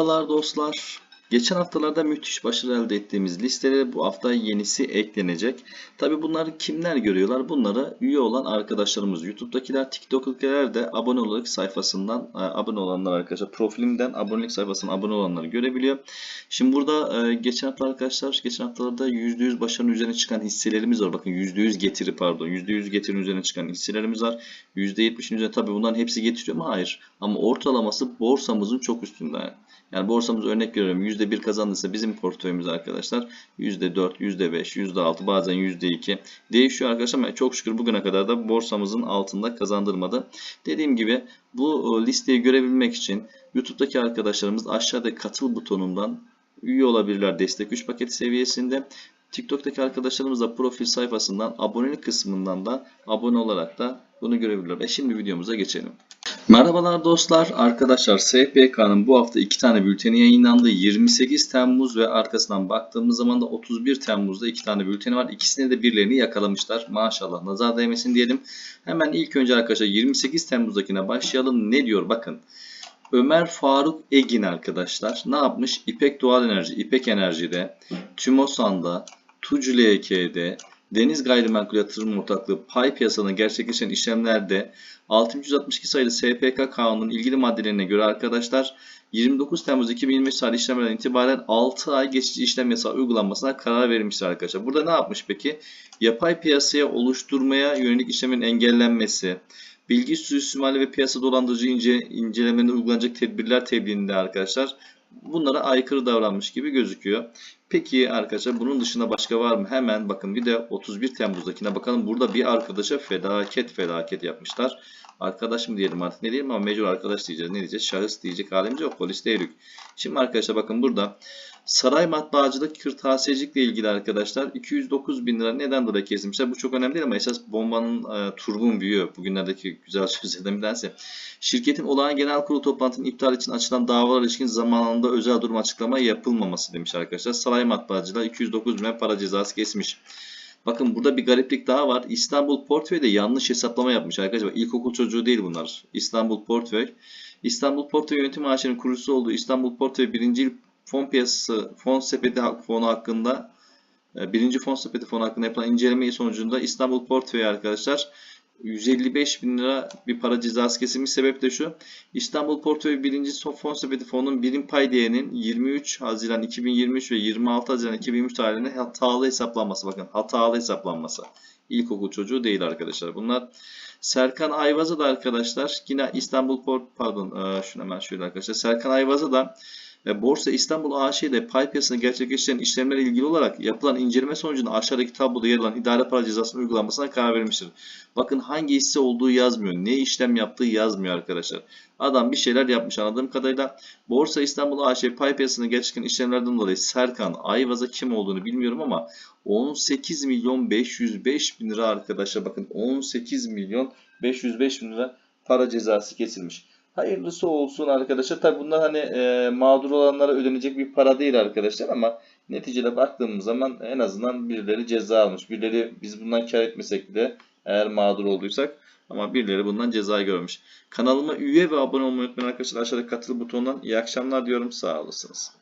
Merhabalar dostlar. Geçen haftalarda müthiş başarı elde ettiğimiz listelere bu hafta yenisi eklenecek. Tabi bunları kimler görüyorlar? Bunları üye olan arkadaşlarımız, YouTube'dakiler, TikTok'takiler de abone olarak sayfasından e, abone olanlar arkadaşlar. Profilimden abonelik sayfasına abone olanları görebiliyor. Şimdi burada e, geçen hafta arkadaşlar, geçen haftalarda %100 başarının üzerine çıkan hisselerimiz var. Bakın %100 getiri pardon. %100 getirinin üzerine çıkan hisselerimiz var. %70'in üzerine tabi bunların hepsi getiriyor mu? Hayır. Ama ortalaması borsamızın çok üstünde. Yani borsamız örnek veriyorum %1 kazandıysa bizim portföyümüz arkadaşlar %4, %5, %6 bazen %2 değişiyor arkadaşlar ama çok şükür bugüne kadar da borsamızın altında kazandırmadı. Dediğim gibi bu listeyi görebilmek için YouTube'daki arkadaşlarımız aşağıda katıl butonundan üye olabilirler destek 3 paket seviyesinde. TikTok'taki arkadaşlarımız da profil sayfasından abonelik kısmından da abone olarak da bunu görebilirler. E şimdi videomuza geçelim. Merhabalar dostlar. Arkadaşlar SPK'nın bu hafta iki tane bülteni yayınlandı. 28 Temmuz ve arkasından baktığımız zaman da 31 Temmuz'da iki tane bülteni var. İkisine de birilerini yakalamışlar. Maşallah nazar değmesin diyelim. Hemen ilk önce arkadaşlar 28 Temmuz'dakine başlayalım. Ne diyor bakın. Ömer Faruk Egin arkadaşlar ne yapmış? İpek Doğal Enerji, İpek Enerji'de, TÜMOSAN'da, TUCU LK'de, Deniz Gayrimenkul Yatırım Ortaklığı pay piyasalarında gerçekleşen işlemlerde 6362 sayılı SPK kanunun ilgili maddelerine göre arkadaşlar 29 Temmuz 2025 tarihli işlemlerden itibaren 6 ay geçici işlem yasağı uygulanmasına karar verilmiştir arkadaşlar. Burada ne yapmış peki? Yapay piyasaya oluşturmaya yönelik işlemin engellenmesi, bilgi suistimali ve piyasa dolandırıcı ince, incelemelerinde uygulanacak tedbirler tebliğinde arkadaşlar bunlara aykırı davranmış gibi gözüküyor. Peki arkadaşlar bunun dışında başka var mı? Hemen bakın bir de 31 Temmuz'dakine bakalım. Burada bir arkadaşa felaket felaket yapmışlar. Arkadaş mı diyelim artık ne diyelim ama mecbur arkadaş diyeceğiz. Ne diyeceğiz? Şahıs diyecek halimiz yok. Polis değilik. Şimdi arkadaşlar bakın burada saray matbaacılık kırtasiyecilikle ilgili arkadaşlar 209 bin lira neden dolayı kesilmişler? Bu çok önemli değil ama esas bombanın e, turbun büyüyor. Bugünlerdeki güzel sözlerden bir tanesi. Şirketin olağan genel kurulu toplantının iptal için açılan davalar ilişkin zamanında özel durum açıklama yapılmaması demiş arkadaşlar. Saray matbaacılığa 209 bin lira para cezası kesmiş. Bakın burada bir gariplik daha var. İstanbul Portföy'de yanlış hesaplama yapmış arkadaşlar. İlkokul çocuğu değil bunlar. İstanbul Portföy. İstanbul Portföy Yönetim Ağaçı'nın kurucusu olduğu İstanbul Portföy 1. Yıl Fon Piyasası Fon Sepeti Fonu hakkında e, birinci fon sepeti fonu hakkında yapılan inceleme sonucunda İstanbul Portföy arkadaşlar 155 bin lira bir para cezası kesilmiş. Sebep de şu. İstanbul Portföy 1. Fon Sepeti Fonu'nun birim pay değerinin 23 Haziran 2023 ve 26 Haziran 2023 tarihinde hatalı hesaplanması. Bakın hatalı hesaplanması. İlkokul çocuğu değil arkadaşlar. Bunlar Serkan Ayvaz'a da arkadaşlar yine İstanbul Port pardon e, şunu hemen şöyle arkadaşlar. Serkan Ayvaz'a da ve Borsa İstanbul AŞ'de pay piyasasında gerçekleşen işlemlerle ilgili olarak yapılan inceleme sonucunda aşağıdaki tabloda yer alan idare para cezasının uygulanmasına karar vermiştir. Bakın hangi hisse olduğu yazmıyor. Ne işlem yaptığı yazmıyor arkadaşlar. Adam bir şeyler yapmış anladığım kadarıyla. Borsa İstanbul AŞ pay piyasasında gerçekleşen işlemlerden dolayı Serkan Ayvaz'a kim olduğunu bilmiyorum ama 18 milyon 505 bin lira arkadaşlar. Bakın 18 milyon 505 bin lira para cezası kesilmiş. Hayırlısı olsun arkadaşlar. Tabi bunlar hani e, mağdur olanlara ödenecek bir para değil arkadaşlar ama neticede baktığımız zaman en azından birileri ceza almış. Birileri biz bundan kar etmesek bile eğer mağdur olduysak ama birileri bundan ceza görmüş. Kanalıma üye ve abone olmayı unutmayın arkadaşlar. Aşağıda katıl butonundan iyi akşamlar diyorum. Sağ olasınız.